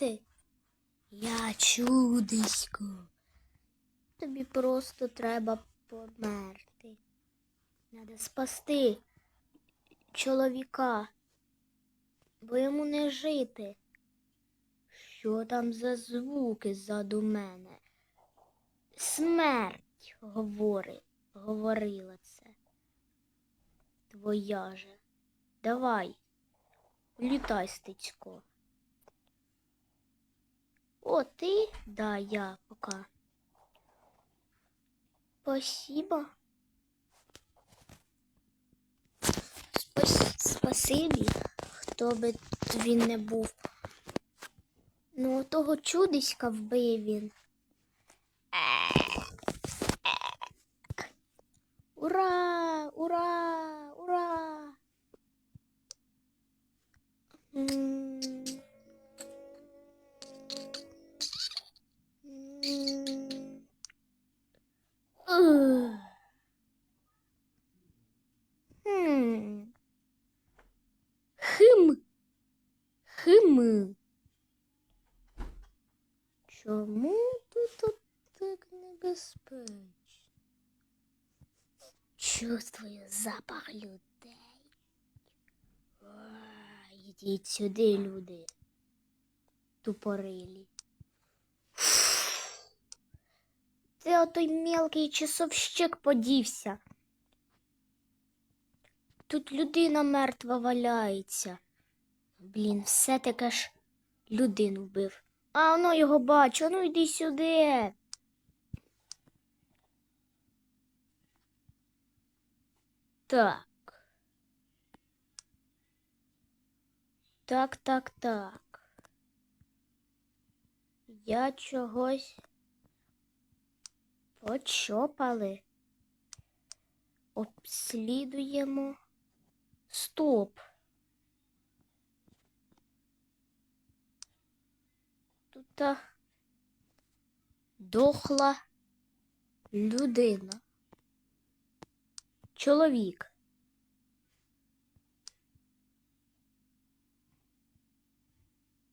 померти? Я чудисько. Тобі просто треба померти. Треба спасти чоловіка, бо йому не жити. Що там за звуки ззаду мене? Смерть говори, говорила це. Твоя же. Давай, літай, стицько. О, ти? Да, я пока. Спасибо. Спас... Спасибі, хто би він не був. Ну, того чудиська вбив він. Ура! Ура! Чому тут так небезпечно? Чувствую запах людей. О, Йдіть сюди, люди. Тупорилі. Це отой мелкий часовщик подівся. Тут людина мертва валяється. Блін, все таки ж людину вбив. А воно його бачу, ну йди сюди. Так. Так, так, так. Я чогось почопали. Обслідуємо. Стоп. Тут дохла людина. Чоловік.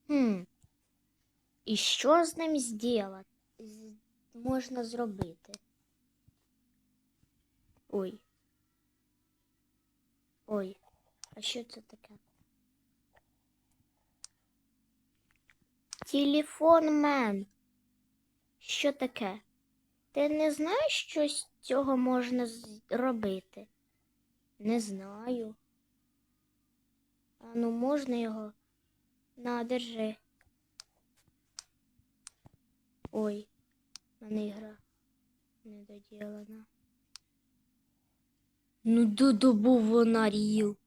Хм. І що з ним зділа... можна зробити? Ой. Ой, а що це таке? Телефон мен. Що таке? Ти не знаєш, що з цього можна зробити? Не знаю. А ну можна його? На, держи. Ой, мене ігра недоділана. Ну, Дуду був вона ріл.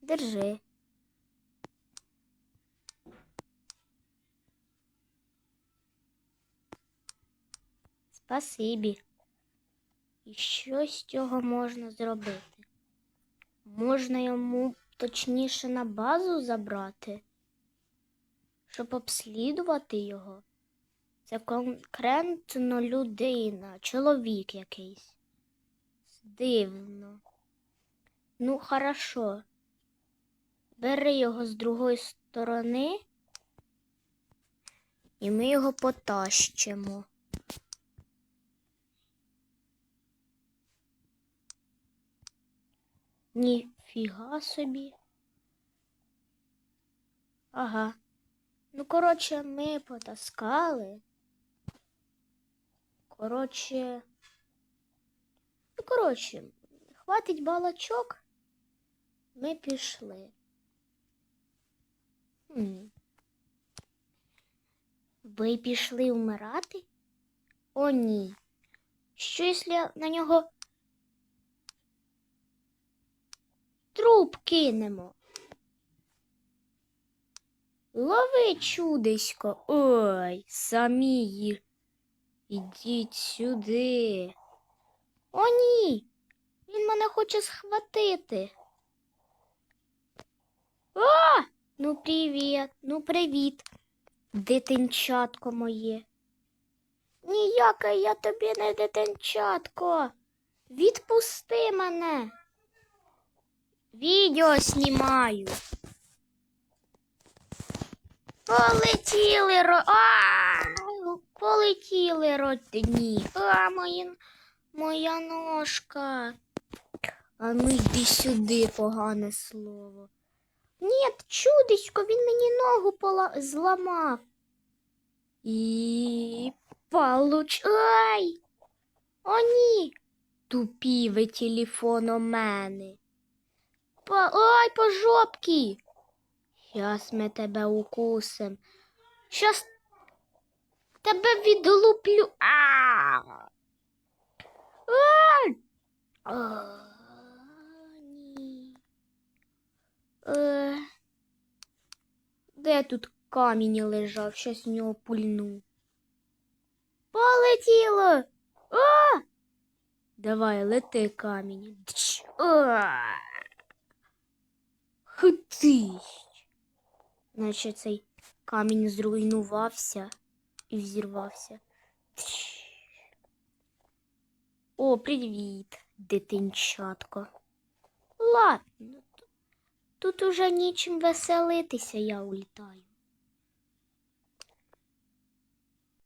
Держи. Спасибі. І що з цього можна зробити? Можна йому точніше на базу забрати, щоб обслідувати його. Це конкретно людина, чоловік якийсь. Дивно. Ну, хорошо. Бери його з другої сторони, і ми його потащимо. Ніфіга собі. Ага. Ну, коротше, ми потаскали. Коротше. Ну, коротше, хватить балачок. Ми пішли. Хм. Ви пішли вмирати? О, ні. Що якщо на нього труп кинемо? Лови чудисько. Ой, самі. Ідіть сюди. О, ні. Він мене хоче схватити. А! Ну, привіт, ну привіт, дитинчатко моє. Ніяке я тобі не дитинчатко. Відпусти мене. Відео знімаю. Полетіли ро. А! Полетіли родні. А, мої... моя ножка. А ну йди сюди, погане слово. Ні, чудисько, він мені ногу пола... зламав. І получ. Ай! О, ні. Тупі ви телефономени. По... Ой, по жопки. Щас ми тебе укусим. Щас тебе відлуплю. А! А! А, ні. Е, Де тут камінь лежав? Щас в нього пульну. Полетіло. А! Давай, лети камінь. А! Хитись. Наче цей камінь зруйнувався і взірвався. О, привіт, дитинчатко. Ладно, тут уже нічим веселитися, я улітаю.